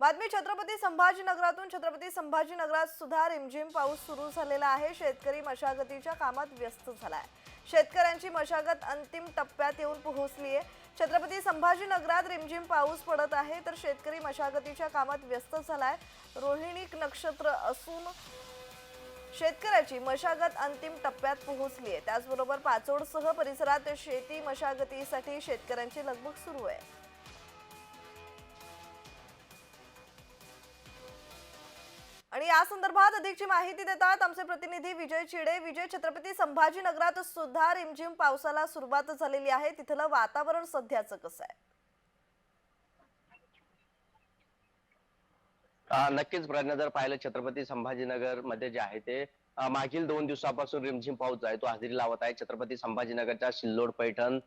बातमी छत्रपती संभाजीनगरातून छत्रपती संभाजीनगरात सुद्धा रिमझिम पाऊस सुरू झालेला आहे. शेतकरी मशागतीच्या कामात व्यस्त झालाय. शेतकऱ्यांची मशागत अंतिम टप्प्यात येऊन पोहोचली आहे छत्रपती संभाजीनगरात रिमझिम पाऊस पडत आहे तर शेतकरी मशागतीच्या कामात व्यस्त झालाय. रोहिणी नक्षत्र असून शेतकऱ्याची मशागत अंतिम टप्प्यात पोहोचली आहे त्याचबरोबर पाचोडसह परिसरात शेती मशागतीसाठी शेतकऱ्यांची लगबग सुरू आहे. आणि या संदर्भात अधिकची माहिती देतात आमचे प्रतिनिधी विजय चिडे. विजय छत्रपती संभाजीनगरात सुद्धा रिमझिम पावसाला सुरुवात झालेली आहे. तिथलं वातावरण सध्याचं कसं आहे? नक्कीच प्रज्ञा जर पाहिलं छत्रपती संभाजीनगरमध्ये जे आहे ते मागील दोन दिवसापासून रिमझिम पाऊस जो आहे तो हजेरी लावत आहे. छत्रपती संभाजीनगरच्या सिल्लोड पैठण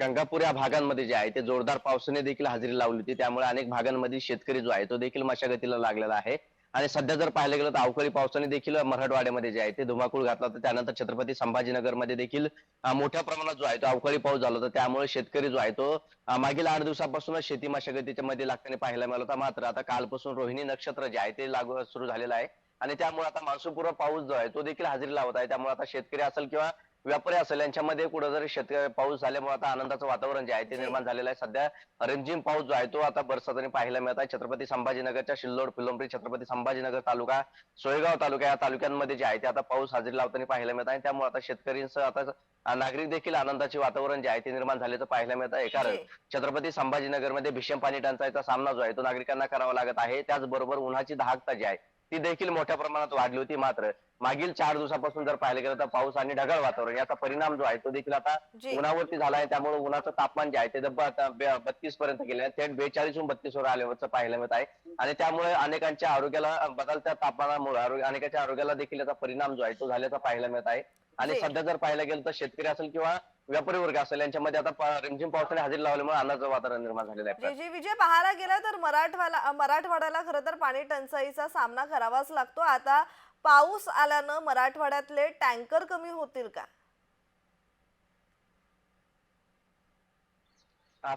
गंगापूर या भागांमध्ये जे आहे ते जोरदार पावसाने देखील हजेरी लावली होती. त्यामुळे अनेक भागांमध्ये शेतकरी जो आहे तो देखील मशागतीला लागलेला आहे. आणि सध्या जर पाहिलं गेलं तर अवकाळी पावसाने देखील मराठवाड्यामध्ये जे आहे ते धुमाकूळ घातला होता. त्यानंतर छत्रपती संभाजीनगरमध्ये देखील मोठ्या प्रमाणात जो आहे तो अवकाळी पाऊस झाला होता. त्यामुळे शेतकरी जो आहे तो मागील आठ दिवसापासूनच शेती मशागतीच्या मध्ये लागताना पाहायला मिळाला होता. मात्र आता कालपासून रोहिणी नक्षत्र जे आहे ते लागू सुरू झालेलं आहे. आणि त्यामुळे आता मान्सूनपूर्व पाऊस जो आहे तो देखील हजेरी लावत आहे. त्यामुळे आता शेतकरी असेल किंवा व्यापारी असेल यांच्यामध्ये कुठं जरी शेतकरी पाऊस झाल्यामुळे आता आनंदाचं वातावरण जे आहे ते जी. निर्माण झालेलं आहे. सध्या रिमझिम पाऊस जो आहे तो आता बरसाताने पाहायला मिळत आहे. छत्रपती संभाजीनगरच्या सिल्लोड फुलंब्री छत्रपती संभाजीनगर तालुका सोयगाव तालुका या तालुक्यांमध्ये जे आहे ते आता पाऊस हजेरी लावताना पाहायला मिळत आहे. त्यामुळे आता शेतकऱ्यांचं आता नागरिक देखील आनंदाचे वातावरण जे आहे ते निर्माण झाल्याचं पाहायला मिळत आहे. कारण जी. छत्रपती संभाजीनगरमध्ये भीषण पाणी टंचाईचा सामना जो आहे तो नागरिकांना करावा लागत आहे. त्याचबरोबर उन्हाची दहाकता जी आहे ती देखील मोठ्या प्रमाणात वाढली होती मात्र. मागील चार दिवसापासून जर पाहिलं गेलं तर पाऊस आणि ढगाळ वातावरण याचा परिणाम जो आहे तो देखील आता जी. उन्हावरती झाला आहे. त्यामुळे उन्हाचं तापमान जे आहे ते आता बत्तीस पर्यंत गेले आहे. थेट बेचाळीसहून बत्तीस वर आल्यावरचं पाहायला मिळत आहे. आणि त्यामुळे अनेकांच्या आरोग्याला बदलत्या तापमानामुळे आरोग्य अनेकांच्या आरोग्याला देखील याचा परिणाम जो आहे तो झाल्याचा पाहायला मिळत आहे. आणि जी. सध्या जर पाहायला गेलं तर शेतकरी असेल किंवा व्यापारी वर्ग असेल यांच्यामध्ये आता पा- रिमझिम पावसाने हजेरी लावल्यामुळे आनंदाचं वातावरण निर्माण झालेलं आहे. जी जी विजय पाहायला गेलं तर मराठवाला मराठवाड्याला खरं तर पाणी टंचाईचा सामना करावाच लागतो. आता पाऊस आल्यानं मराठवाड्यातले टँकर कमी होतील का?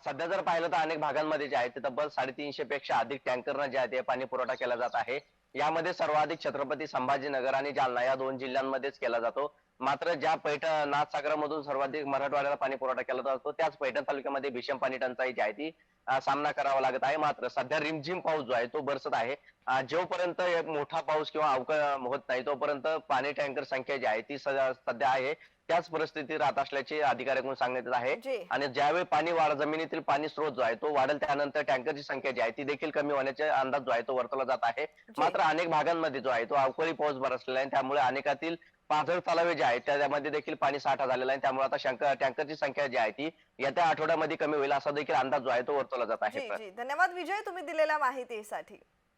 सध्या जर पाहिलं तर अनेक भागांमध्ये जे आहे ते तब्बल साडेतीनशे पेक्षा अधिक टँकरनं जे आहे ते पाणी पुरवठा केला जात आहे. यामध्ये सर्वाधिक छत्रपती संभाजीनगर आणि जालना या दोन जिल्ह्यांमध्येच केला जातो. मात्र ज्या पैठण नाथसागरामधून सर्वाधिक मराठवाड्याला पाणी पुरवठा केला जातो त्याच पैठण तालुक्यामध्ये भीषण पाणी टंचाई जी आहे ती सामना करावा लागत आहे. मात्र सध्या रिमझिम पाऊस जो आहे तो बरसत आहे. जोपर्यंत एक मोठा पाऊस किंवा अवकाळ होत नाही तोपर्यंत पाणी टँकर संख्या जी आहे ती सध्या आहे. त्याच परिस्थिती राहत असल्याचे अधिकाऱ्यांकडून सांगण्यात येत आहे. आणि ज्यावेळी पाणी वाढ जमिनीतील पाणी स्रोत जो आहे तो वाढेल त्यानंतर टँकरची संख्या जी आहे ती देखील कमी होण्याचे अंदाज जो आहे तो वर्तवला जात आहे. मात्र अनेक भागांमध्ये जो आहे तो अवकाळी पाऊस बरसलेला आहे. त्यामुळे अनेकातील पाझर तलावे जे आहेत त्यामध्ये देखील पाणी साठा झालेला आहे. त्यामुळे आता शंकर टँकरची संख्या जी आहे ती येत्या आठवड्यामध्ये कमी होईल असा देखील अंदाज जो आहे तो वर्तवला जात आहे. धन्यवाद विजय तुम्ही दिलेल्या माहितीसाठी.